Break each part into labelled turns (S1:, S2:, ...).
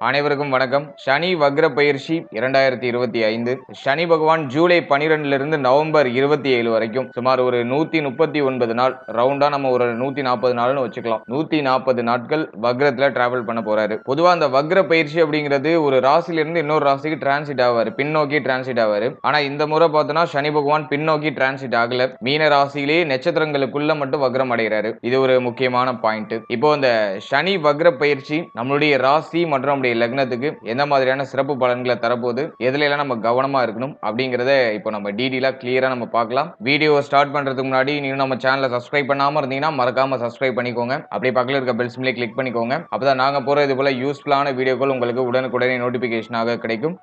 S1: அனைவருக்கும் வணக்கம். சனி வக்ர பயிற்சி இரண்டாயிரத்தி இருபத்தி ஐந்து. சனி பகவான் ஜூலை பனிரெண்டுலேருந்து நவம்பர் இருபத்தி ஏழு வரைக்கும். சுமார் ஒரு நூத்தி முப்பத்தி ஒன்பது நாள். ரவுண்டா நம்ம ஒரு நூத்தி நாற்பது நாள்னு வச்சுக்கலாம். நூத்தி நாற்பது நாட்கள் வக்ரத்துல டிராவல் பண்ண போறாரு. பொதுவா அந்த வக்ர பயிற்சி அப்படிங்கிறது ஒரு ராசிலிருந்து இன்னொரு ராசிக்கு டிரான்சிட் ஆவாரு. பின்னோக்கி டிரான்சிட் ஆவாரு. ஆனா இந்த முறை பார்த்தோம்னா சனி பகவான் பின்னோக்கி டிரான்சிட் ஆகல. மீன ராசியிலேயே நட்சத்திரங்களுக்குள்ள மட்டும் வக்ரம் அடைகிறாரு. இது ஒரு முக்கியமான பாயிண்ட் இப்போ இந்த சனி வக்ர பயிற்சி நம்மளுடைய ராசி மற்றும் நம்முடைய லக்னத்துக்கு எந்த மாதிரியான சிறப்பு பலன்களை தரப்போகுது எதுல எல்லாம் நம்ம கவனமா இருக்கணும் அப்படிங்கறத இப்போ நம்ம டீடெயிலா கிளியரா நம்ம பார்க்கலாம். வீடியோ ஸ்டார்ட் பண்றதுக்கு முன்னாடி நீங்க நம்ம சேனலை சப்ஸ்கிரைப் பண்ணாம இருந்தீங்கன்னா மறக்காம சப்ஸ்கிரைப் பண்ணிக்கோங்க. அப்படியே பக்கத்தில் இருக்க பெல் சிம்லே கிளிக் பண்ணிக்கோங்க. அப்பதான் நாங்க போற இது போல யூஸ்ஃபுல்லான வீடியோக்கள் உங்களுக்கு உடனுக்குடனே நோட்டிபிகேஷனாக கிடைக்கும்.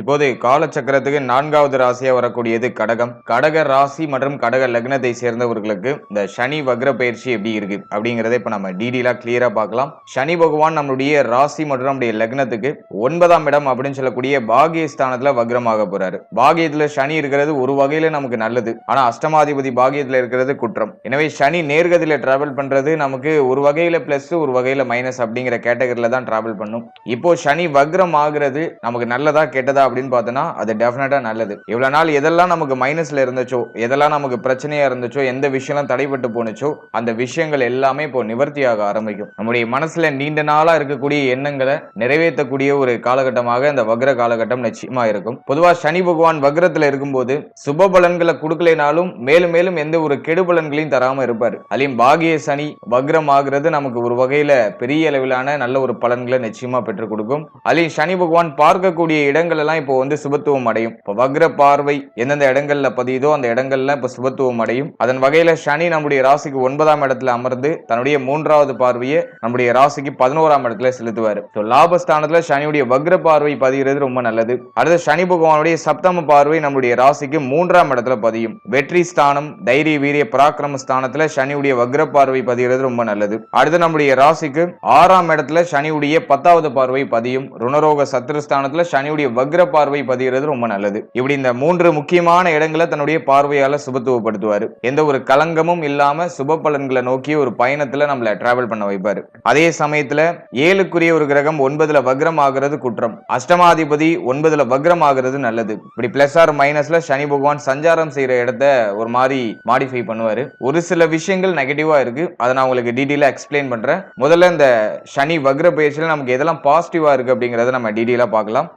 S1: இப்போது காலச்சக்கரத்துக்கு நான்காவது ராசியாக வரக்கூடியது கடகம். கடக ராசி மற்றும் கடக லக்னத்தை சேர்ந்தவர்களுக்கு இந்த சனி வக்ர பயிற்சி எப்படி இருக்கு அப்படிங்கிறத இப்போ நம்ம டீடெயிலாக கிளியராக பார்க்கலாம். சனி பகவான் நம்மளுடைய ராசி மற்றும் நம்முடைய லக்னத்துக்கு ஒன்பதாம் இடம் அப்படின்னு சொல்லக்கூடிய பாகிய ஸ்தானத்துல வக்ரமாக போறாரு. பாகியத்தில் சனி இருக்கிறது ஒரு வகையில் நமக்கு நல்லது. ஆனால் அஷ்டமாதிபதி பாகியத்தில் இருக்கிறது குற்றம். எனவே சனி நேர்கதியில் டிராவல் பண்ணுறது நமக்கு ஒரு வகையில் பிளஸ் ஒரு வகையில் மைனஸ் அப்படிங்கிற கேட்டகரியில தான் டிராவல் பண்ணும். இப்போ சனி வக்ரம் ஆகிறது நமக்கு நல்லதா கெட்டதா அப்படின்னு பார்த்தோன்னா அது டெஃபினட்டா நல்லது. இவ்வளோ நாள் எதெல்லாம் நமக்கு மைனஸ்ல இருந்துச்சோ எதெல்லாம் நமக்கு பிரச்சனையா இருந்துச்சோ எந்த விஷயம்லாம் தடைப்பட்டு போனுச்சோ அந்த விஷயங்கள் எல்லாமே இப்போ நிவர்த்தியாக ஆரம்பிக்கும். நம்முடைய மனசுல நீண்ட நாளா இருக்கக்கூடிய எண்ணங்களை நிறைவேற்றக்கூடிய ஒரு காலகட்டமாக இந்த வக்ர காலகட்டம் நிச்சயமா இருக்கும். பொதுவாக சனி பகவான் வக்ரத்தில் இருக்கும்போது சுப பலன்களை கொடுக்கலைனாலும் மேலும் மேலும் எந்த ஒரு கெடு பலன்களையும் தராம இருப்பாரு. அதையும் பாகிய சனி வக்ரம் ஆகிறது நமக்கு ஒரு வகையில பெரிய அளவிலான நல்ல ஒரு பலன்களை நிச்சயமா பெற்றுக் கொடுக்கும். அதையும் சனி பகவான் பார்க்கக்கூடிய இடங்கள் எல்லாம் இப்போ வந்து சுபத்துவம் அடையும். இப்போ வக்ர பார்வை எந்தெந்த இடங்கள்ல பதியுதோ அந்த இடங்கள்ல இப்போ சுபத்துவம் அடையும். அதன் வகையில சனி நம்முடைய ராசிக்கு ஒன்பதாம் இடத்துல அமர்ந்து தன்னுடைய மூன்றாவது பார்வையை நம்முடைய ராசிக்கு பதினோராம் இடத்துல செலுத்துவார். ஸோ லாபஸ்தானத்துல சனியுடைய வக்ர பார்வை பதிகிறது ரொம்ப நல்லது. அடுத்து சனி பகவானுடைய சப்தம பார்வை நம்முடைய ராசிக்கு மூன்றாம் இடத்துல பதியும். வெற்றி ஸ்தானம் தைரிய வீரிய பராக்கிரம ஸ்தானத்துல சனியுடைய வக்ர பார்வை பதிகிறது ரொம்ப நல்லது. அடுத்து நம்முடைய ராசிக்கு ஆறாம் இடத்துல சனியுடைய பத்தாவது பார்வை பதியும். ருணரோக சத்ருஸ்தானத்துல சனியுடைய வக்ர பார்வை பதிகிறது ரொம்ப நல்லது. இப்படி இந்த மூன்று முக்கியமான இடங்களை தன்னுடைய பார்வையால சுபத்துவப்படுத்துவாரு. எந்த ஒரு கலங்கமும் இல்லாம சுப பலன்களை நோக்கி ஒரு பயணத்துல நம்மள டிராவல் பண்ண வைப்பாரு. அதே சமயத்துல ஏழுக்குரிய ஒரு கிரகம் ஒன்பதுல வக்ரம் ஆகிறது குற்றம். அஷ்டமாதிபதி ஒன்பதுல வக்ரம் ஆகிறது நல்லது. இப்படி பிளஸ் ஆர் மைனஸ்ல சனி பகவான் சஞ்சாரம் செய்யற இடத்த ஒரு மாதிரி மாடிஃபை பண்ணுவாரு. ஒரு சில விஷயங்கள் நெகட்டிவா இருக்கு. அதை நான் உங்களுக்கு டீட்டெயிலா எக்ஸ்பிளைன் பண்றேன். முதல்ல இந்த சனி வக்ர பயிற்சியில நமக்கு எதெல்லாம் பாசிட்டிவா இருக்கு அப்படிங்கறத நம்ம டீட்டெயிலா பார்க்கலாம்.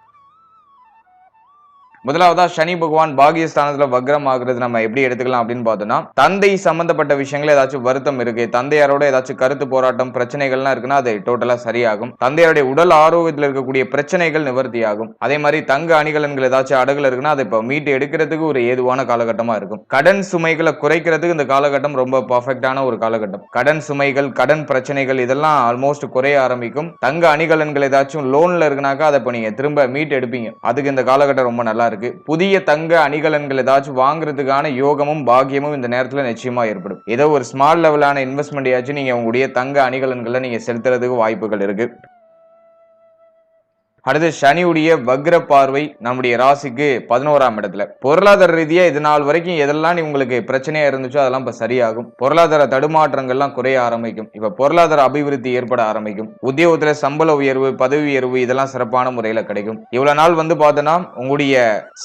S1: முதலாவதா சனி பகவான் பாகியஸ்தானத்துல வக்ரம் ஆகுறது நம்ம எப்படி எடுத்துக்கலாம் அப்படின்னு பார்த்தோம்னா தந்தை சம்பந்தப்பட்ட விஷயங்கள் ஏதாச்சும் வருத்தம் இருக்கு தந்தையாரோட ஏதாச்சும் கருத்து போராட்டம் பிரச்சனைகள்லாம் இருக்குன்னா அது டோட்டலா சரியாகும். தந்தையாருடைய உடல் ஆரோக்கியத்தில் இருக்கக்கூடிய பிரச்சனைகள் நிவர்த்தி ஆகும் அதே மாதிரி தங்க அணிகலன்கள் ஏதாச்சும் அடகுல இருக்குன்னா அதை இப்போ மீட்டு எடுக்கிறதுக்கு ஒரு ஏதுவான காலகட்டமா இருக்கும். கடன் சுமைகளை குறைக்கிறதுக்கு இந்த காலகட்டம் ரொம்ப பர்ஃபெக்டான ஒரு காலகட்டம். கடன் சுமைகள் கடன் பிரச்சனைகள் இதெல்லாம் ஆல்மோஸ்ட் குறைய ஆரம்பிக்கும். தங்க அணிகலன்கள் ஏதாச்சும் லோன்ல இருக்குனாக்கா அதை இப்போ நீங்க திரும்ப மீட்டு எடுப்பீங்க. அதுக்கு இந்த காலகட்டம் ரொம்ப நல்லா இருக்கு. புதிய தங்க அணிகலன்கள் ஏதாச்சும் வாங்குறதுக்கான யோகமும் பாக்கியமும் இந்த நேரத்துல நிச்சயமா ஏற்படும். ஏதோ ஒரு ஸ்மால் லெவலான இன்வெஸ்ட்மெண்ட் ஆச்சு நீங்க உங்களுடைய தங்க அணிகலன்களை நீங்க செலுத்துறதுக்கு வாய்ப்புகள் இருக்கு. அடுத்து சனியுடைய வக்ர பார்வை நம்முடைய ராசிக்கு பதினோராம் இடத்துல. பொருளாதார ரீதியா இது நாள் வரைக்கும் எதெல்லாம் உங்களுக்கு பிரச்சனையா இருந்துச்சோ அதெல்லாம் இப்ப சரியாகும். பொருளாதார தடுமாற்றங்கள்லாம் குறைய ஆரம்பிக்கும். இப்ப பொருளாதார அபிவிருத்தி ஏற்பட ஆரம்பிக்கும். உத்தியோகத்துல சம்பள உயர்வு பதவி உயர்வு இதெல்லாம் சிறப்பான முறையில கிடைக்கும். இவ்வளவு நாள் வந்து பார்த்தோன்னா உங்களுடைய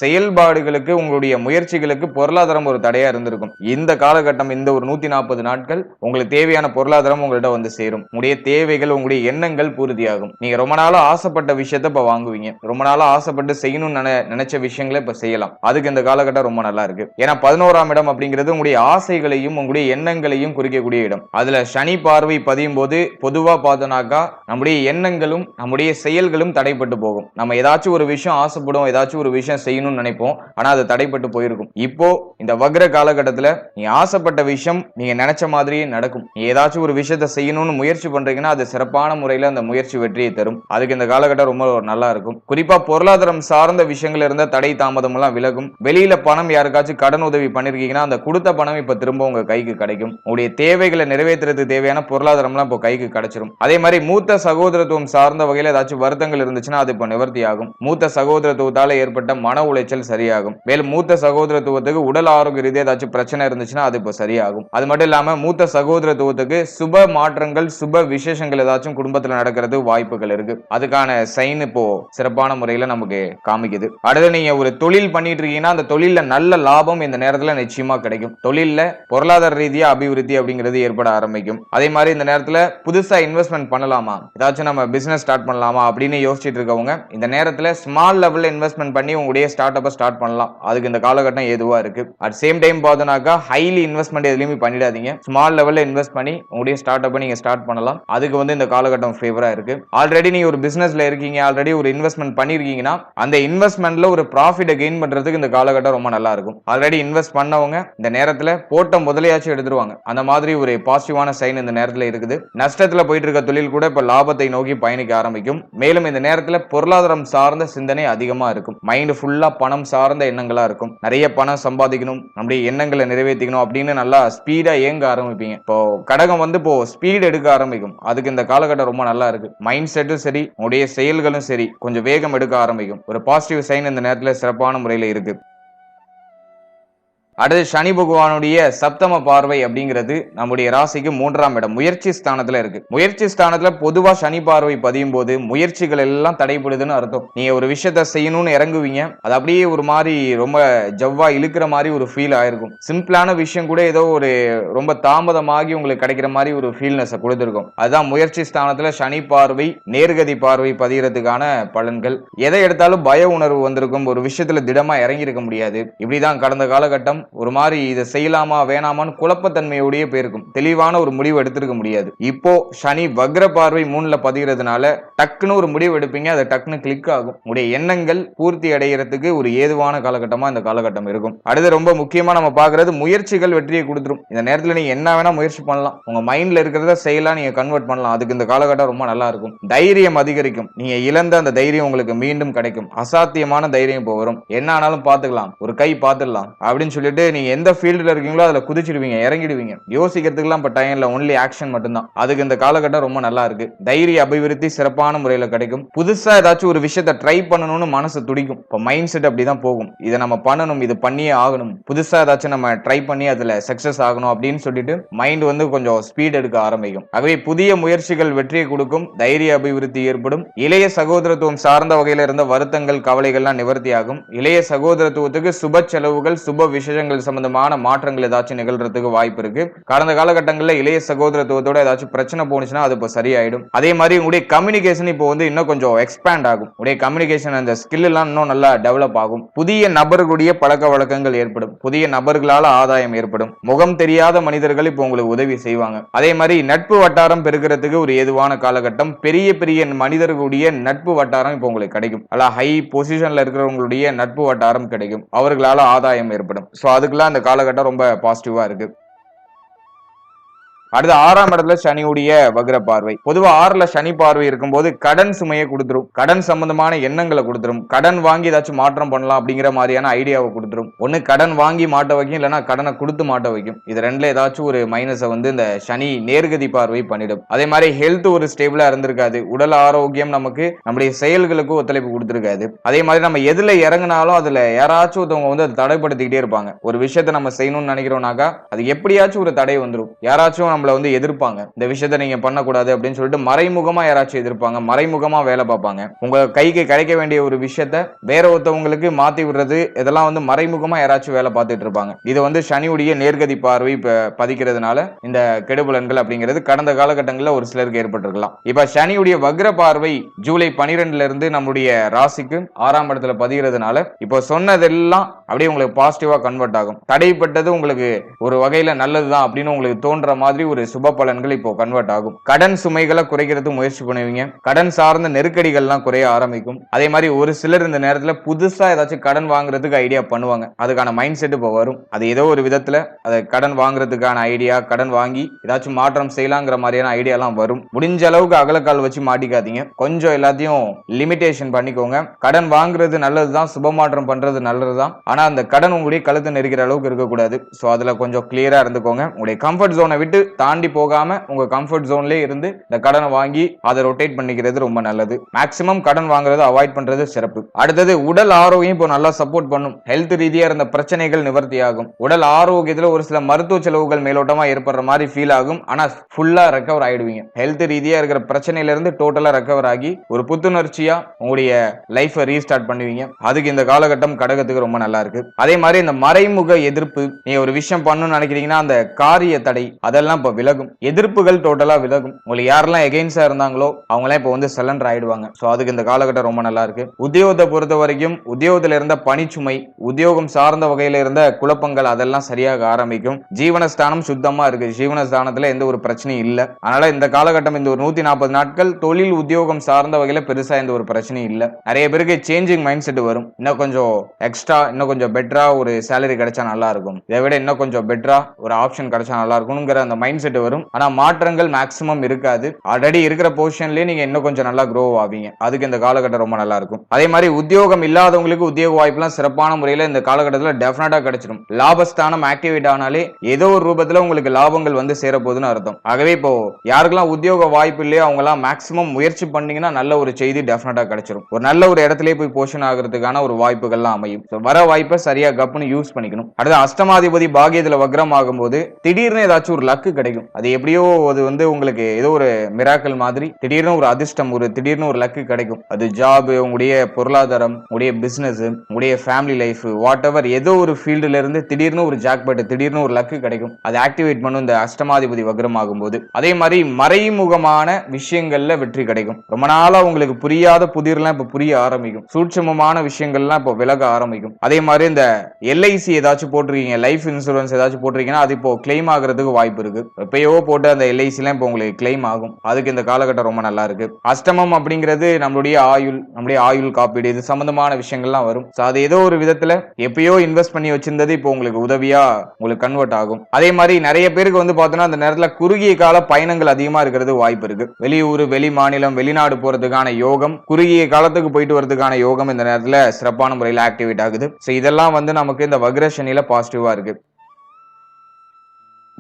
S1: செயல்பாடுகளுக்கு உங்களுடைய முயற்சிகளுக்கு பொருளாதாரம் ஒரு தடையா இருந்திருக்கும். இந்த காலகட்டம் இந்த ஒரு நூத்தி நாற்பது நாட்கள் உங்களுக்கு தேவையான பொருளாதாரம் உங்கள்கிட்ட வந்து சேரும். உங்களுடைய தேவைகள் உங்களுடைய எண்ணங்கள் பூர்த்தியாகும். நீங்க ரொம்ப நாளாக ஆசைப்பட்ட விஷயத்த இப்ப வாங்குவீங்க. ரொம்ப நாளாக ஆசைப்பட்டு செய்யணும்னு நினை நினைச்ச விஷயங்களை இப்போ செய்யலாம். அதுக்கு இந்த காலகட்டம் ரொம்ப நல்லா இருக்கு. ஏன்னா பதினோராம் இடம் அப்படிங்கிறது உங்களுடைய ஆசைகளையும் உங்களுடைய எண்ணங்களையும் குறிக்கக்கூடிய இடம். அதுல சனி பார்வை பதியும் போது பொதுவா பார்த்தோம்னாக்கா நம்முடைய எண்ணங்களும் நம்முடைய செயல்களும் தடைப்பட்டு போகும். நம்ம ஏதாச்சும் ஒரு விஷயம் ஆசைப்படும் ஏதாச்சும் ஒரு விஷயம் செய்யணும்னு நினைப்போம். ஆனா அது தடைப்பட்டு போயிருக்கும். இப்போ இந்த வக்ர காலகட்டத்துல நீ ஆசைப்பட்ட விஷயம் நீங்க நினைச்ச மாதிரியே நடக்கும். நீ ஏதாச்சும் ஒரு விஷயத்த செய்யணும்னு முயற்சி பண்றீங்கன்னா அது சிறப்பான முறையில அந்த முயற்சி வெற்றியை தரும். அதுக்கு இந்த காலகட்டம் ரொம்ப நல்லா இருக்கும் குறிப்பா பொருளாதாரம் சார்ந்த விஷயங்கள் இருந்த தடை தாமதம் எல்லாம் விலகும். வெளியில பணம் யாருக்காச்சும் கடன் உதவி பண்ணிருக்கீங்கன்னா அந்த கொடுத்த பணம் இப்ப திரும்ப உங்க கைக்கு கிடைக்கும். உங்களுடைய தேவைகளை நிறைவேற்றுறதுக்கு தேவையான பொருளாதாரம் எல்லாம் இப்போ கைக்கு கிடைச்சிரும். அதே மாதிரி மூத்த சகோதரத்துவம் சார்ந்த வகையில் ஏதாச்சும் வருத்தங்கள் இருந்துச்சுன்னா அது இப்போ நிவர்த்தி ஆகும் மூத்த சகோதரத்துவத்தால ஏற்பட்ட மன உளைச்சல் சரியாகும். மேலும் மூத்த சகோதரத்துவத்துக்கு உடல் ஆரோக்கிய ரீதியாக ஏதாச்சும் பிரச்சனை இருந்துச்சுன்னா அது இப்போ சரியாகும். அது மட்டும் இல்லாம மூத்த சகோதரத்துவத்துக்கு சுப மாற்றங்கள் சுப விசேஷங்கள் ஏதாச்சும் குடும்பத்துல நடக்கிறது வாய்ப்புகள் இருக்கு. அதுக்கான சைன் இப்போ சிறப்பான முறையில நமக்கு காமிக்குது. அடுத்து நீங்க ஒரு தொழில் பண்ணிட்டு இருக்கீங்கன்னா அந்த தொழில நல்ல லாபம் இந்த நேரத்துல நிச்சயமா கிடைக்கும். தொழில்ல பொருளாதார ரீதியா அபிவிருத்தி அப்படிங்கிறது ஏற்பட ஆரம்பிக்கும். அதே மாதிரி இந்த நேரத்துல புதுசா இன்வெஸ்ட்மெண்ட் பண்ணலாமா? ஏதாச்சும் நம்ம பிசினஸ் ஸ்டார்ட் பண்ணலாமா அப்படின்னு யோசிச்சுட்டு இருக்கவங்க இந்த நேரத்துல ஸ்மால் லெவல்ல இன்வெஸ்ட்மெண்ட் பண்ணி உங்களுடைய ஸ்டார்ட் அப்பை ஸ்டார்ட் பண்ணலாம். அதுக்கு இந்த காலகட்டம் எதுவா இருக்கு. அட் சேம் டைம் பார்த்தோம்னாக்கா ஹைலி இன்வெஸ்ட்மெண்ட் எதுலையுமே பண்ணிடாதீங்க. ஸ்மால் லெவல்ல இன்வெஸ்ட் பண்ணி உங்களுடைய ஸ்டார்ட் அப்பை நீங்க ஸ்டார்ட் பண்ணலாம். அதுக்கு வந்து இந்த காலகட்டம் ஃபேவரா இருக்கு. ஆல்ரெடி நீங்க ஒரு பிசினஸ்ல இருக்கீங்க ஆல்ரெடி ஒரு இன்வெஸ்ட்மெண்ட் பண்ணிருக்கீங்கன்னா அந்த இன்வெஸ்ட்மெண்ட்ல ஒரு ப்ராஃபிட்டை கெயின் பண்றதுக்கு இந்த காலகட்டம் ரொம்ப நல்லா இருக்கும். ஆல்ரெடி இன்வெஸ்ட் பண்ணவங்க இந்த நேரத்துல போட்ட முதலையாச்சும் எடுத்துருவாங்க. அந்த மாதிரி ஒரு பாசிட்டிவான சைன் இந்த நேரத்துல இருக்குது. நஷ்டத்துல போயிட்டு இருக்க தொழில் கூட இப்ப லாபத்தை நோக்கி பயணிக்க ஆரம்பிக்கும். மேலும் இந்த நேரத்துல பொருளாதாரம் சார்ந்த சிந்தனை அதிகமா இருக்கும். மைண்ட் ஃபுல்லா பணம் சார்ந்த எண்ணங்களா இருக்கும். நிறைய பணம் சம்பாதிக்கணும். நம்முடைய எண்ணங்களை நிறைவேற்றிக்கணும் அப்படின்னு நல்லா ஸ்பீடா இயங்க ஆரம்பிப்பீங்க. இப்போ கடகம் வந்து இப்போ ஸ்பீட் எடுக்க ஆரம்பிக்கும். அதுக்கு இந்த காலகட்டம் ரொம்ப நல்லா இருக்கு. மைண்ட் செட்டும் சரி உங்களுடைய செயல்களும் சரி கொஞ்சம் வேகம் எடுக்க ஆரம்பிக்கும். ஒரு பாசிட்டிவ் சைன் இந்த நேரத்தில் சிறப்பான முறையில் இருக்கு. அடுத்து சனி பகவானுடைய சப்தம பார்வை அப்படிங்கிறது நம்முடைய ராசிக்கு மூன்றாம் இடம். முயற்சி ஸ்தானத்துல இருக்கு. முயற்சி ஸ்தானத்துல பொதுவா சனி பார்வை பதியும் போது முயற்சிகள் எல்லாம் தடைபடுதுன்னு அர்த்தம். நீங்க ஒரு விஷயத்த செய்யணும்னு இறங்குவீங்க. அது அப்படியே ஒரு மாதிரி ரொம்ப ஜவ்வா இழுக்கிற மாதிரி ஒரு ஃபீல் ஆயிருக்கும். சிம்பிளான விஷயம் கூட ஏதோ ஒரு ரொம்ப தாமதமாகி உங்களுக்கு கிடைக்கிற மாதிரி ஒரு ஃபீல்னஸ் கொடுத்துருக்கும். அதுதான் முயற்சி ஸ்தானத்துல சனி பார்வை நேர்கதி பார்வை பதிகிறதுக்கான பலன்கள். எதை எடுத்தாலும் பய உணர்வு வந்திருக்கும். ஒரு விஷயத்துல திடமா இறங்கியிருக்க முடியாது. இப்படிதான் கடந்த காலகட்டம் ஒரு மாதிரி இதை செய்யலாமா வேணாமான்னு குழப்பத்தன்மையோடயே போயிருக்கும். தெளிவான ஒரு முடிவு எடுத்திருக்க முடியாது. இப்போ சனி வக்ர பார்வை மூணுல பதிகிறதுனால டக்குன்னு ஒரு முடிவு எடுப்பீங்க அதை டக்குன்னு கிளிக் ஆகும். உடைய எண்ணங்கள் பூர்த்தி அடைகிறதுக்கு ஒரு ஏதுவான காலகட்டமா இந்த காலகட்டம் இருக்கும். அடுத்து ரொம்ப முக்கியமா நம்ம பாக்குறது முயற்சிகள் வெற்றியை கொடுத்துரும். இந்த நேரத்துல நீங்க என்ன வேணா முயற்சி பண்ணலாம். உங்க மைண்ட்ல இருக்கிறத செய்யலாம் நீங்க கன்வெர்ட் பண்ணலாம். அதுக்கு இந்த காலகட்டம் ரொம்ப நல்லா இருக்கும். தைரியம் அதிகரிக்கும். நீங்க இழந்த அந்த தைரியம் உங்களுக்கு மீண்டும் கிடைக்கும். அசாத்தியமான தைரியம் இப்போ வரும். என்ன ஆனாலும் பாத்துக்கலாம் ஒரு கை பாத்துடலாம் அப்படின்னு சொல்லி விட்டுட்டு நீங்க எந்த ஃபீல்டில் இருக்கீங்களோ அதில் குதிச்சிடுவீங்க இறங்கிடுவீங்க. யோசிக்கிறதுக்குலாம் இப்ப டைம் இல்லை ஒன்லி ஆக்ஷன் மட்டும்தான். அதுக்கு இந்த காலகட்டம் ரொம்ப நல்லா இருக்கு. தைரிய அபிவிருத்தி சிறப்பான முறையில் கிடைக்கும். புதுசா ஏதாச்சும் ஒரு விஷயத்தை ட்ரை பண்ணணும்னு மனசு துடிக்கும். இப்போ மைண்ட் செட் அப்படிதான் போகும். இதை நம்ம பண்ணணும் இது பண்ணியே ஆகணும். புதுசாக ஏதாச்சும் நம்ம ட்ரை பண்ணி அதில் சக்சஸ் ஆகணும் அப்படின்னு சொல்லிட்டு மைண்ட் வந்து கொஞ்சம் ஸ்பீட் எடுக்க ஆரம்பிக்கும். ஆகவே புதிய முயற்சிகள் வெற்றியை கொடுக்கும் தைரிய அபிவிருத்தி ஏற்படும். இளைய சகோதரத்துவம் சார்ந்த வகையில இருந்த வருத்தங்கள் கவலைகள்லாம் நிவர்த்தியாகும். இளைய சகோதரத்துவத்துக்கு சுப செலவுகள் சுப விஷயங்கள் சம்பந்தமான மாற்றங்கள் ஏதாச்சும் நிகழ்றதுக்கு வாய்ப்பு இருக்கு. கடந்த காலகட்டங்களில் இளைய சகோதரத்துவத்தோட ஏதாச்சும் பிரச்சனை போனுச்சுன்னா அது இப்போ சரியாயிடும். அதே மாதிரி உங்களுடைய கம்யூனிகேஷன் இப்போ வந்து இன்னும் கொஞ்சம் எக்ஸ்பேண்ட் ஆகும். உடைய கம்யூனிகேஷன் அந்த ஸ்கில் எல்லாம் இன்னும் நல்லா டெவலப் ஆகும். புதிய நபர்களுடைய பழக்க வழக்கங்கள் ஏற்படும். புதிய நபர்களால ஆதாயம் ஏற்படும். முகம் தெரியாத மனிதர்கள் இப்போ உங்களுக்கு உதவி செய்வாங்க. அதே மாதிரி நட்பு வட்டாரம் பெருக்கிறதுக்கு ஒரு ஏதுவான காலகட்டம். பெரிய பெரிய மனிதர்களுடைய நட்பு வட்டாரம் இப்போ உங்களுக்கு கிடைக்கும். அல்ல ஹை பொசிஷன்ல இருக்கிறவங்களுடைய நட்பு வட்டாரம் கிடைக்கும். அவர்களால ஆதாயம் ஏற்படும். ஸோ அதுக்கெல்லாம் இந்த காலகட்டம் ரொம்ப பாசிட்டிவாக இருக்குது அடுத்து ஆறாம் இடத்துல சனியுடைய வக்ர பார்வை. பொதுவா ஆறுல சனி பார்வை இருக்கும்போது கடன் சுமையை கொடுத்துரும். கடன் சம்பந்தமான எண்ணங்களை கொடுத்துரும். கடன் வாங்கி ஏதாச்சும் மாற்றம் பண்ணலாம் அப்படிங்கிற மாதிரியான ஐடியாவை கொடுத்துரும். ஒண்ணு கடன் வாங்கி மாட்ட வைக்கும் இல்லைன்னா கடனை கொடுத்து மாட்ட வைக்கும். இது ரெண்டுல ஏதாச்சும் ஒரு மைனஸை வந்து இந்த சனி நேர்கதி பார்வை பண்ணிடும். அதே மாதிரி ஹெல்த் ஒரு ஸ்டேபிளா இருந்திருக்காது. உடல் ஆரோக்கியம் நமக்கு நம்முடைய செயல்களுக்கு ஒத்துழைப்பு கொடுத்துருக்காது. அதே மாதிரி நம்ம எதுல இறங்கினாலும் அதுல யாராச்சும் ஒருத்தவங்க வந்து அதை தடைப்படுத்திக்கிட்டே இருப்பாங்க. ஒரு விஷயத்த நம்ம செய்யணும்னு நினைக்கிறோம்னாக்கா அது எப்படியாச்சும் ஒரு தடை வந்துடும் யாராச்சும் நம்மளை வந்து எதிர்ப்பாங்க. இந்த விஷயத்த நீங்க பண்ணக்கூடாது அப்படின்னு சொல்லிட்டு மறைமுகமா யாராச்சும் எதிர்ப்பாங்க. மறைமுகமா வேலை பார்ப்பாங்க. உங்க கைக்கு கிடைக்க வேண்டிய ஒரு விஷயத்த வேற ஒருத்தவங்களுக்கு மாத்தி விடுறது இதெல்லாம் வந்து மறைமுகமா யாராச்சும் வேலை பார்த்துட்டு இருப்பாங்க. இது வந்து சனியுடைய நேர்கதி பார்வை பதிக்கிறதுனால இந்த கெடுபலன்கள் அப்படிங்கிறது கடந்த காலகட்டங்களில் ஒரு சிலருக்கு ஏற்பட்டிருக்கலாம். இப்ப சனியுடைய வக்ர பார்வை ஜூலை பனிரெண்டுல இருந்து நம்முடைய ராசிக்கு ஆறாம் இடத்துல பதிகிறதுனால இப்போ சொன்னதெல்லாம் அப்படியே உங்களுக்கு பாசிட்டிவா கன்வெர்ட் ஆகும். தடைப்பட்டது உங்களுக்கு ஒரு வகையில நல்லதுதான் அப்படின்னு உங்களுக்கு தோன்ற மாதிரி ஒரு சுப பலன்கள் இப்போ கன்வெர்ட் ஆகும். கடன் சுமைகளை குறைக்கிறது முயற்சி பண்ணுவீங்க. கடன் சார்ந்த நெருக்கடிகள்லாம் குறைய ஆரம்பிக்கும். அதே மாதிரி ஒரு சிலர் இந்த நேரத்துல புதுசா ஏதாச்சும் கடன் வாங்குறதுக்கு ஐடியா பண்ணுவாங்க. அதுக்கான மைண்ட் செட் இப்போ வரும். அது ஏதோ ஒரு விதத்துல அதை கடன் வாங்குறதுக்கான ஐடியா கடன் வாங்கி ஏதாச்சும் மாற்றம் செய்யலாங்கிற மாதிரியான ஐடியாலாம் வரும். முடிஞ்ச அளவுக்கு அகலக்கால் வச்சு மாட்டிக்காதீங்க. கொஞ்சம் எல்லாத்தையும் லிமிடேஷன் பண்ணிக்கோங்க. கடன் வாங்குறது நல்லதுதான் சுப மாற்றம் பண்றது நல்லதுதான். ஆனா அந்த கடன் உங்களுடைய கழுத்து நெருக்கிற அளவுக்கு இருக்கக்கூடாது. ஸோ அதுல கொஞ்சம் கிளியரா இருந்துக்கோங்க. உங்களுடைய கம்ஃபர்ட் ஜோனை விட்டு தாண்டி போகாம உங்க கம்ஃபர்ட் ஜோன்லேயே இருந்து இந்த கடனை வாங்கி அதை ரொட்டேட் பண்ணிக்கிறது ரொம்ப நல்லது. மேக்ஸிமம் கடன் வாங்குறதை அவாய்ட் பண்றது சிறப்பு. அடுத்தது உடல் ஆரோக்கியம் இப்போ நல்லா சப்போர்ட் பண்ணும். ஹெல்த் ரீதியா இருந்த பிரச்சனைகள் நிவர்த்தி ஆகும் உடல் ஆரோக்கியத்துல ஒரு சில மருத்துவ செலவுகள் மேலோட்டமா ஏற்படுற மாதிரி ஃபீல் ஆகும். ஆனா ஃபுல்லா ரெக்கவர் ஆயிடுவீங்க. ஹெல்த் ரீதியா இருக்கிற பிரச்சனையில இருந்து டோட்டலா ரெக்கவர் ஆகி ஒரு புத்துணர்ச்சியா உங்களுடைய லைஃபை ரீஸ்டார்ட் பண்ணுவீங்க. அதுக்கு இந்த காலகட்டம் கடகத்துக்கு ரொம்ப நல்லா இருக்கு. அதே மாதிரி இந்த மறைமுக எதிர்ப்பு நீங்க ஒரு விஷயம் பண்ணணும்னு நினைக்கிறீங்கன்னா அந்த காரிய தடை அதெல்லாம் இப்போ விலகும். எதிர்ப்புகள் டோட்டலா விலகும். உங்களுக்கு யாரெல்லாம் எகெயின்ஸ்டா இருந்தாங்களோ அவங்களாம் இப்போ வந்து சலண்டர் ஆயிடுவாங்க. ஸோ அதுக்கு இந்த காலகட்டம் ரொம்ப நல்லா இருக்கு. உத்தியோகத்தை பொறுத்த வரைக்கும் உத்தியோகத்தில் இருந்த பணிச்சுமை உத்தியோகம் சார்ந்த வகையில் இருந்த குழப்பங்கள் அதெல்லாம் சரியாக ஆரம்பிக்கும். ஜீவனஸ்தானம் சுத்தமா இருக்கு. ஜீவனஸ்தானத்துல எந்த ஒரு பிரச்சனையும் இல்லை. அதனால இந்த காலகட்டம் இந்த ஒரு நூத்தி நாற்பது நாட்கள் தொழில் உத்தியோகம் சார்ந்த வகையில பெருசா எந்த ஒரு பிரச்சனையும் இல்லை. நிறைய பேருக்கு சேஞ்சிங் மைண்ட் செட் வரும். இன்னும் கொஞ்சம் எக்ஸ்ட்ரா இன்னும் கொஞ்சம் பெட்டரா ஒரு சேலரி கிடைச்சா நல்லா இருக்கும். இதை விட இன்னும் கொஞ்சம் பெட்டரா ஒரு ஆப்ஷன் கிடைச்சா நல்லா இருக்கும்ங்கிற அந்த மைண்ட் மைண்ட் செட் வரும். ஆனா மாற்றங்கள் மேக்ஸிமம் இருக்காது. ஆல்ரெடி இருக்கிற பொசிஷன்லயே நீங்க இன்னும் கொஞ்சம் நல்லா க்ரோ ஆவீங்க. அதுக்கு இந்த காலகட்டம் ரொம்ப நல்லா இருக்கும். அதே மாதிரி உத்தியோகம் இல்லாதவங்களுக்கு உத்தியோக வாய்ப்புலாம் சிறப்பான முறையில இந்த காலகட்டத்தில் டெஃபினட்டா கிடைச்சிடும். லாபஸ்தானம் ஆக்டிவேட் ஆனாலே ஏதோ ஒரு ரூபத்துல உங்களுக்கு லாபங்கள் வந்து சேர போகுதுன்னு அர்த்தம். ஆகவே இப்போ யாருக்கெல்லாம் உத்தியோக வாய்ப்பு இல்லையோ அவங்க எல்லாம் மேக்ஸிமம் முயற்சி பண்ணீங்கன்னா நல்ல ஒரு செய்தி டெஃபினட்டா கிடைச்சிடும் ஒரு நல்ல ஒரு இடத்துலயே போய் போஷன் ஆகிறதுக்கான ஒரு வாய்ப்புகள்லாம் அமையும். வர வாய்ப்பை சரியா கப்புன்னு யூஸ் பண்ணிக்கணும். அடுத்து அஷ்டமாதிபதி பாகியத்துல வக்ரம் ஆகும்போது திடீர்னு ஏதாச்சும் ஒரு லக்கு கிடைக்கும். அது எப்படியோ அது வந்து உங்களுக்கு ஏதோ ஒரு மிராக்கல் மாதிரி திடீர்னு ஒரு அதிர்ஷ்டம் ஒரு திடீர்னு ஒரு லக்கு கிடைக்கும். அது ஜாப் உங்களுடைய பொருளாதாரம் உங்களுடைய பிசினஸ் உங்களுடைய ஃபேமிலி லைஃப் வாட் எவர் ஏதோ ஒரு ஃபீல்டுல இருந்து திடீர்னு ஒரு ஜாக்பாட் திடீர்னு ஒரு லக்கு கிடைக்கும். அதை ஆக்டிவேட் பண்ணும் இந்த அஷ்டமாதிபதி வக்ரம் ஆகும்போது. அதே மாதிரி மறைமுகமான விஷயங்கள்ல வெற்றி கிடைக்கும். ரொம்ப நாளா உங்களுக்கு புரியாத புதிர்லாம் இப்ப புரிய ஆரம்பிக்கும். சூட்சமமான விஷயங்கள்லாம் இப்போ விலக ஆரம்பிக்கும். அதே மாதிரி இந்த எல்ஐசி ஏதாச்சும் போட்டிருக்கீங்க லைஃப் இன்சூரன்ஸ் ஏதாச்சும் போட்டிருக்கீங்கன்னா அது இப்போ கிளைம் ஆகிறதுக்கு வாய்ப்பு இருக்கு. எப்பயோ போட்டு அந்த எல்ஐசிலாம் இப்போ உங்களுக்கு கிளைம் ஆகும். அதுக்கு இந்த காலகட்டம் ரொம்ப நல்லா இருக்கு. அஷ்டமம் அப்படிங்கிறது நம்மளுடைய ஆயுள் நம்மளுடைய ஆயுள் காப்பீடு இது சம்பந்தமான விஷயங்கள்லாம் வரும். ஸோ அது ஏதோ ஒரு விதத்துல எப்பயோ இன்வெஸ்ட் பண்ணி வச்சிருந்தது இப்போ உங்களுக்கு உதவியா உங்களுக்கு கன்வெர்ட் ஆகும். அதே மாதிரி நிறைய பேருக்கு வந்து பார்த்தோன்னா அந்த நேரத்தில் குறுகிய கால பயணங்கள் அதிகமா இருக்கிறது வாய்ப்பு இருக்கு. வெளியூர் வெளி மாநிலம் வெளிநாடு போறதுக்கான யோகம் குறுகிய காலத்துக்கு போயிட்டு வரதுக்கான யோகம் இந்த நேரத்தில் சிறப்பான முறையில் ஆக்டிவேட் ஆகுது. ஸோ இதெல்லாம் வந்து நமக்கு இந்த வக்ர பாசிட்டிவா இருக்கு.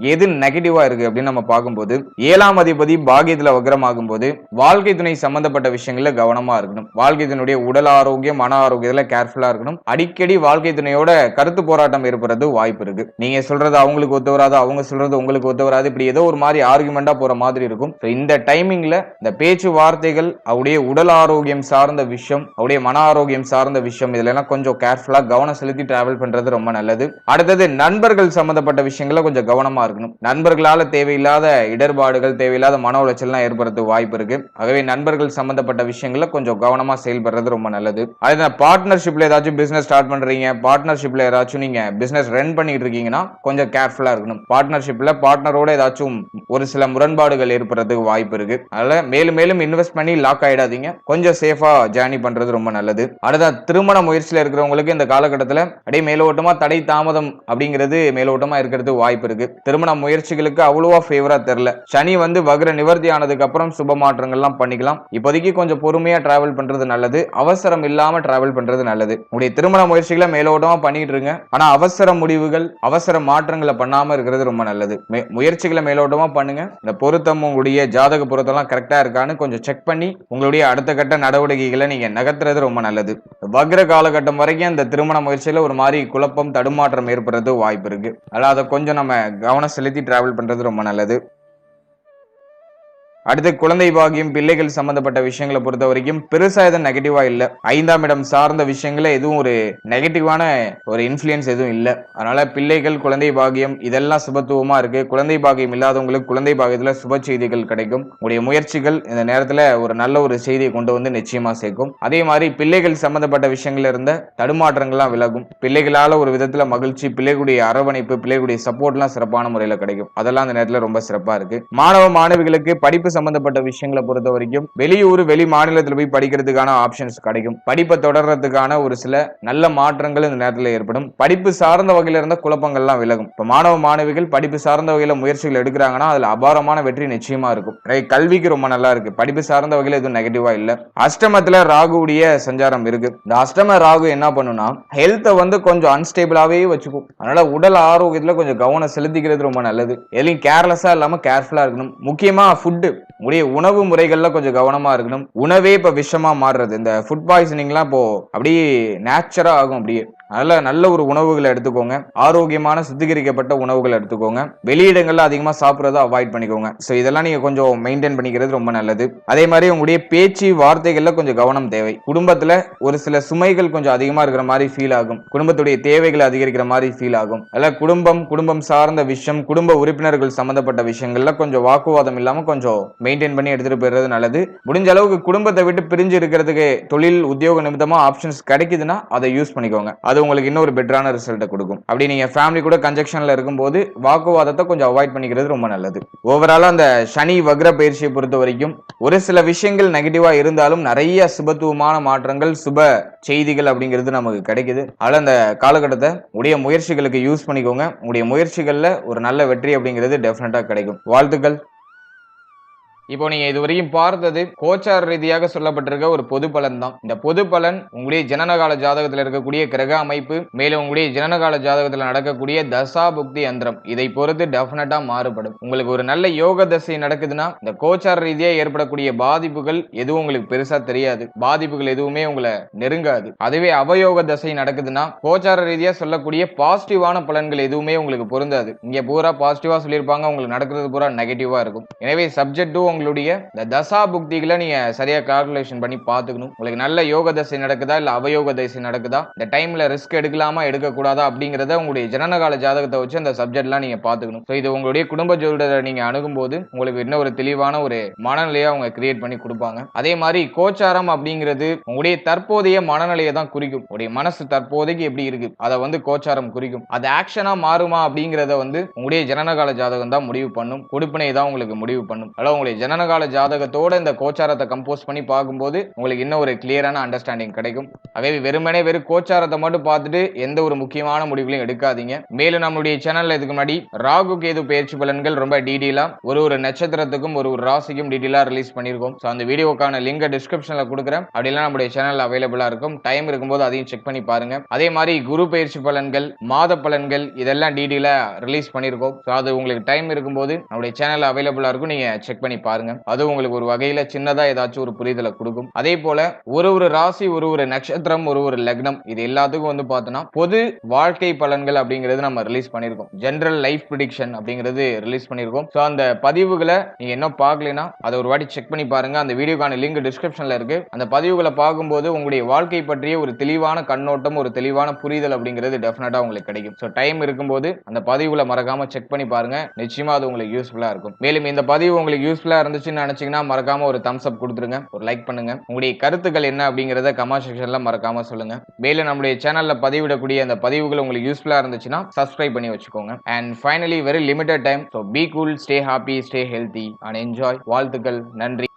S1: எது நெகட்டிவா இருக்கு அப்படின்னு நம்ம பார்க்கும்போது ஏழாம் அதிபதி பாகியத்துல வக்ரமாகும் போது வாழ்க்கை துணை சம்பந்தப்பட்ட விஷயங்கள்ல கவனமா இருக்கணும். வாழ்க்கை துணையுடைய உடல் ஆரோக்கியம் மன ஆரோக்கியத்துல கேர்ஃபுல்லா இருக்கணும். அடிக்கடி வாழ்க்கை துணையோட கருத்து போராட்டம் ஏற்படுறது வாய்ப்பு இருக்கு. நீங்க சொல்றது அவங்களுக்கு ஒத்து வராது அவங்க சொல்றது உங்களுக்கு ஒத்து வராது இப்படி ஏதோ ஒரு மாதிரி ஆர்குமெண்டா போற மாதிரி இருக்கும். இந்த டைமிங்ல இந்த பேச்சு வார்த்தைகள் அவருடைய உடல் ஆரோக்கியம் சார்ந்த விஷயம் அவருடைய மன ஆரோக்கியம் சார்ந்த விஷயம் இதுல எல்லாம் கொஞ்சம் கேர்ஃபுல்லா கவனம் செலுத்தி டிராவல் பண்றது ரொம்ப நல்லது. அடுத்தது நண்பர்கள் சம்பந்தப்பட்ட விஷயங்கள கொஞ்சம் கவனமா இருக்கணும் நண்பர்களால தேவையில்லாத இடர்பாடுகள் தேவையில்லாத மன உளைச்சல்லாம் ஏற்படுறது வாய்ப்பு இருக்கு. ஆகவே நண்பர்கள் சம்பந்தப்பட்ட விஷயங்கள கொஞ்சம் கவனமா செயல்படுறது ரொம்ப நல்லது. அதே பார்ட்னர்ஷிப்ல ஏதாச்சும் பிசினஸ் ஸ்டார்ட் பண்றீங்க பார்ட்னர்ஷிப்ல ஏதாச்சும் நீங்க பிசினஸ் ரன் பண்ணிட்டு இருக்கீங்கன்னா கொஞ்சம் கேர்ஃபுல்லா இருக்கணும். பார்ட்னர்ஷிப்ல பார்ட்னரோட ஏதாச்சும் ஒரு சில முரண்பாடுகள் ஏற்படுறதுக்கு வாய்ப்பு இருக்கு. அதனால மேலும் மேலும் இன்வெஸ்ட் பண்ணி லாக் ஆயிடாதீங்க. கொஞ்சம் சேஃபா ஜேர்னி பண்றது ரொம்ப நல்லது. அடுத்த திருமண முயற்சியில இருக்கிறவங்களுக்கு இந்த காலகட்டத்தில் அப்படியே மேலோட்டமா தடை தாமதம் அப்படிங்கிறது மேலோட்டமா இருக்கிறது வாய்ப்பு இருக்கு. திருமண முயற்சிகளுக்கு அவ்வளவா ஃபேவரா தெரியல. சனி வந்து வக்ர நிவர்த்தி ஆனதுக்கு அப்புறம் சுப மாற்றங்கள்லாம் பண்ணிக்கலாம். இப்போதைக்கு கொஞ்சம் பொறுமையா டிராவல் பண்றது நல்லது. அவசரம் இல்லாம டிராவல் பண்றது நல்லது. உங்களுடைய திருமண முயற்சிகளை மேலோட்டமா பண்ணிட்டு இருங்க. ஆனா அவசர முடிவுகள் அவசர மாற்றங்களை பண்ணாம இருக்கிறது ரொம்ப நல்லது. முயற்சிகளை மேலோட்டமா பண்ணுங்க. இந்த பொருத்தம் உங்களுடைய ஜாதக பொருத்தம்லாம் கரெக்டா இருக்கான்னு கொஞ்சம் செக் பண்ணி உங்களுடைய அடுத்த கட்ட நடவடிக்கைகளை நீங்க நகர்த்துறது ரொம்ப நல்லது. வக்ர காலகட்டம் வரைக்கும் அந்த திருமண முயற்சியில ஒரு மாதிரி குழப்பம் தடுமாற்றம் ஏற்படுறது வாய்ப்பு இருக்கு. அதனால அதை கொஞ்சம் நம்ம கவனம் செலுத்தி டிராவல் பண்ணுறது ரொம்ப நல்லது. அடுத்து குழந்தை பாகியம் பிள்ளைகள் சம்பந்தப்பட்ட விஷயங்களை பொறுத்த வரைக்கும் பெருசா எதுவும் நெகட்டிவா இல்ல. ஐந்தாம் இடம் சார்ந்த விஷயங்கள எதுவும் ஒரு நெகட்டிவான ஒரு இன்ஃபுளுயன்ஸ் எதுவும் இல்ல. அதனால பிள்ளைகள் குழந்தை பாகியம் இதெல்லாம் சுபத்துவமா இருக்கு. குழந்தை பாகியம் இல்லாதவங்களுக்கு குழந்தை பாகியத்துல சுப செய்திகள் கிடைக்கும். உங்களுடைய முயற்சிகள் இந்த நேரத்துல ஒரு நல்ல ஒரு செய்தியை கொண்டு வந்து நிச்சயமா சேர்க்கும். அதே மாதிரி பிள்ளைகள் சம்பந்தப்பட்ட விஷயங்கள்ல இருந்த தடுமாற்றங்கள்லாம் விலகும். பிள்ளைகளால ஒரு விதத்துல மகிழ்ச்சி பிள்ளைகளுடைய அரவணைப்பு பிள்ளைகளுடைய சப்போர்ட்லாம் சிறப்பான முறையில கிடைக்கும். அதெல்லாம் அந்த நேரத்துல ரொம்ப சிறப்பா இருக்கு. மாணவ மாணவிகளுக்கு படிப்பு சம்பந்தப்பட்ட விஷயங்களை பொறுத்த வரைக்கும் வெளியூர் வெளி மாநிலத்தில் போய் படிக்கிறதுக்கான ஆப்ஷன்ஸ் கிடைக்கும். படிப்பை தொடர்றதுக்கான ஒரு சில நல்ல மாற்றங்கள் இந்த நேரத்தில் ஏற்படும். படிப்பு சார்ந்த வகையில இருந்த குழப்பங்கள்லாம் விலகும். இப்போ மாணவ மாணவிகள் படிப்பு சார்ந்த வகையில முயற்சிகள் எடுக்கிறாங்கன்னா அதுல அபாரமான வெற்றி நிச்சயமா இருக்கும். கல்விக்கு ரொம்ப நல்லா இருக்கு. படிப்பு சார்ந்த வகையில் எதுவும் நெகட்டிவா இல்ல. அஷ்டமத்துல ராகுவுடைய சஞ்சாரம் இருக்கு. இந்த அஷ்டம ராகு என்ன பண்ணுனா ஹெல்த்தை வந்து கொஞ்சம் அன்ஸ்டேபிளாவே வச்சுக்கும். அதனால உடல் ஆரோக்கியத்துல கொஞ்சம் கவனம் செலுத்திக்கிறது ரொம்ப நல்லது. எதுலையும் கேர்லெஸ்ஸா இல்லாம கேர்ஃபுல்லா இருக்கணும். முக்கியமா ஃபுட்டு உடைய உணவு முறைகள்ல கொஞ்சம் கவனமா இருக்கணும். உணவே இப்ப விஷமா மாறுறது. இந்த ஃபுட் பாய்சனிங்லாம் இப்போ அப்படியே நேச்சரா ஆகும் அப்படியே. அதில் நல்ல ஒரு உணவுகளை எடுத்துக்கோங்க. ஆரோக்கியமான சுத்திகரிக்கப்பட்ட உணவுகளை எடுத்துக்கோங்க. வெளியிடங்களில் அதிகமாக சாப்பிட்றத அவாய்ட் பண்ணிக்கோங்க. ஸோ இதெல்லாம் நீங்கள் கொஞ்சம் மெயின்டைன் பண்ணிக்கிறது ரொம்ப நல்லது. அதே மாதிரி உங்களுடைய பேச்சு வார்த்தைகளில் கொஞ்சம் கவனம் தேவை. குடும்பத்தில் ஒரு சில சுமைகள் கொஞ்சம் அதிகமாக இருக்கிற மாதிரி ஃபீல் ஆகும். குடும்பத்துடைய தேவைகளை அதிகரிக்கிற மாதிரி ஃபீல் ஆகும். அதில் குடும்பம் குடும்பம் சார்ந்த விஷயம் குடும்ப உறுப்பினர்கள் சம்மந்தப்பட்ட விஷயங்கள்ல கொஞ்சம் வாக்குவாதம் இல்லாமல் கொஞ்சம் மெயின்டைன் பண்ணி எடுத்துகிட்டு போயிடுறது நல்லது. முடிஞ்ச அளவுக்கு குடும்பத்தை விட்டு பிரிஞ்சு இருக்கிறதுக்கு தொழில் உத்தியோக நிமித்தமாக ஆப்ஷன்ஸ் கிடைக்குதுன்னா அதை யூஸ் பண்ணிக்கோங்க. அது உங்களுக்கு இன்னொரு பெட்டரான ரிசல்ட்டை கொடுக்கும். அப்படி நீங்க ஃபேமிலி கூட கன்ஜெக்ஷன்ல இருக்கும்போது வாக்குவாதத்தை கொஞ்சம் அவாய்ட் பண்ணிக்கிறது ரொம்ப நல்லது. ஓவராலாக அந்த சனி வக்ர பயிற்சியை பொறுத்த வரைக்கும் ஒரு சில விஷயங்கள் நெகட்டிவா இருந்தாலும் நிறைய சுபத்துவமான மாற்றங்கள் சுப செய்திகள் அப்படிங்கிறது நமக்கு கிடைக்குது. அதில் அந்த காலகட்டத்தை உடைய முயற்சிகளுக்கு யூஸ் பண்ணிக்கோங்க. உடைய முயற்சிகளில் ஒரு நல்ல வெற்றி அப்படிங்கிறது டெஃபினட்டாக கிடைக்கும். வாழ்த்துக்கள். இப்போ நீங்க இதுவரையும் பார்த்தது கோச்சார் ரீதியாக சொல்லப்பட்டிருக்க ஒரு பொது பலன் தான் இந்த பொது பலன் உங்களுடைய ஜனனகால ஜாதகத்தில் இருக்கக்கூடிய கிரக அமைப்பு மேலும் உங்களுடைய ஜனனகால ஜாதகத்தில் நடக்கக்கூடிய தசா புக்தி யந்திரம். இதை பொறுத்து டெஃபினட்டா மாறுபடும். உங்களுக்கு ஒரு நல்ல யோக தசை நடக்குதுன்னா இந்த கோச்சார் ரீதியாக ஏற்படக்கூடிய பாதிப்புகள் எதுவும் உங்களுக்கு பெருசா தெரியாது. பாதிப்புகள் எதுவுமே உங்களை நெருங்காது. அதுவே அவயோக தசை நடக்குதுன்னா கோச்சார ரீதியா சொல்லக்கூடிய பாசிட்டிவான பலன்கள் எதுவுமே உங்களுக்கு பொருந்தாது. இங்க பூரா பாசிட்டிவா சொல்லியிருப்பாங்க உங்களுக்கு நடக்கிறது பூரா நெகட்டிவா இருக்கும். எனவே சப்ஜெக்டும் உங்களுடைய இந்த தசா புக்திகளை நீங்க சரியா கால்குலேஷன் பண்ணி பார்த்துக்கணும். உங்களுக்கு நல்ல யோக தசை நடக்குதா இல்ல அவயோக தசை நடக்குதா? இந்த டைம்ல ரிஸ்க் எடுக்கலாமா எடுக்கக்கூடாதா அப்படிங்கறத உங்களுடைய ஜனனகால ஜாதகத்தை வச்சு அந்த சப்ஜெக்ட்லாம் நீங்க பார்த்துக்கணும். ஸோ இது உங்களுடைய குடும்ப ஜோதிடரை நீங்க அணுகும்போது உங்களுக்கு இன்னும் ஒரு தெளிவான ஒரு மனநிலையை அவங்க கிரியேட் பண்ணி கொடுப்பாங்க. அதே மாதிரி கோச்சாரம் அப்படிங்கிறது உங்களுடைய தற்போதைய மனநிலையை தான் குறிக்கும். உங்களுடைய மனசு தற்போதைக்கு எப்படி இருக்கு அதை வந்து கோச்சாரம் குறிக்கும். அது ஆக்ஷனா மாறுமா அப்படிங்கறத வந்து உங்களுடைய ஜனனகால ஜாதகம் தான் முடிவு பண்ணும். கொடுப்பினை தான் உங்களுக்கு முடிவு பண்ணும். அதாவது உங்களுடைய ஜனனகால ஜாதகத்தோட இந்த கோச்சாரத்தை கம்போஸ் பண்ணி பார்க்கும்போது உங்களுக்கு இன்னும் ஒரு கிளியரான அண்டர்ஸ்டாண்டிங் கிடைக்கும். ஆகவே வெறுமனே வெறும் கோச்சாரத்தை மட்டும் பார்த்துட்டு எந்த ஒரு முக்கியமான முடிவுகளையும் எடுக்காதீங்க. மேலும் நம்மளுடைய சேனல்ல இதுக்கு முன்னாடி ராகு கேது பயிற்சி பலன்கள் ரொம்ப டீடெயிலா ஒரு ஒரு நட்சத்திரத்துக்கும் ஒரு ஒரு ராசிக்கும் டீடெயிலா ரிலீஸ் பண்ணியிருக்கோம். ஸோ அந்த வீடியோக்கான லிங்க் டிஸ்கிரிப்ஷன்ல கொடுக்குறேன். அப்படிலாம் நம்மளுடைய சேனல் அவைலபிளா இருக்கும். டைம் இருக்கும்போது அதையும் செக் பண்ணி பாருங்க. அதே மாதிரி குரு பயிற்சி பலன்கள் மாத பலன்கள் இதெல்லாம் டீடெயிலா ரிலீஸ் பண்ணியிருக்கோம். ஸோ அது உங்களுக்கு டைம் இருக்கும்போது நம்மளுடைய சேனல் அவைலபிளா இருக்கும். நீங்க செக் பண்ணி பாருங்க. பாருங்க. அது உங்களுக்கு ஒரு வகையில சின்னதா ஏதாச்சும் ஒரு புரிதலை கொடுக்கும். அதே போல ஒரு ஒரு ராசி ஒரு ஒரு நட்சத்திரம் ஒரு ஒரு லக்னம் இது எல்லாத்துக்கும் வந்து பார்த்தோம்னா பொது வாழ்க்கை பலன்கள் அப்படிங்கிறது நம்ம ரிலீஸ் பண்ணியிருக்கோம் ஜென்ரல் லைஃப் ப்ரிடிக்ஷன் அப்படிங்கிறது ரிலீஸ் பண்ணியிருக்கோம் ஸோ அந்த பதிவுகளை நீங்க என்ன பார்க்கலைன்னா அதை ஒரு வாட்டி செக் பண்ணி பாருங்க. அந்த வீடியோக்கான லிங்க் டிஸ்கிரிப்ஷன்ல இருக்கு. அந்த பதிவுகளை பார்க்கும்போது உங்களுடைய வாழ்க்கை பற்றிய ஒரு தெளிவான கண்ணோட்டம் ஒரு தெளிவான புரிதல் அப்படிங்கிறது டெஃபினட்டா உங்களுக்கு கிடைக்கும். ஸோ டைம் இருக்கும்போது அந்த பதிவுகளை மறக்காம செக் பண்ணி பாருங்க. நிச்சயமா அது உங்களுக்கு யூஸ்ஃபுல்லா இருக்கும். மேலும் இந்த பதிவு உங்களுக்கு யூஸ்ஃபுல்லா இருந்துச்சுன்னு நினச்சிங்கன்னா மறக்காம ஒரு தம்ஸ் அப் கொடுத்துருங்க. ஒரு லைக் பண்ணுங்க. உங்களுடைய கருத்துக்கள் என்ன அப்படிங்கிறத கமெண்ட் செக்ஷன்ல மறக்காம சொல்லுங்க. மேலும் நம்மளுடைய சேனல்ல பதிவிடக்கூடிய அந்த பதிவுகள் உங்களுக்கு யூஸ்ஃபுல்லாக இருந்துச்சுன்னா சப்ஸ்கிரைப் பண்ணி வச்சுக்கோங்க. And finally very limited time so be cool stay happy stay healthy and enjoy வாழ்த்துக்கள். நன்றி.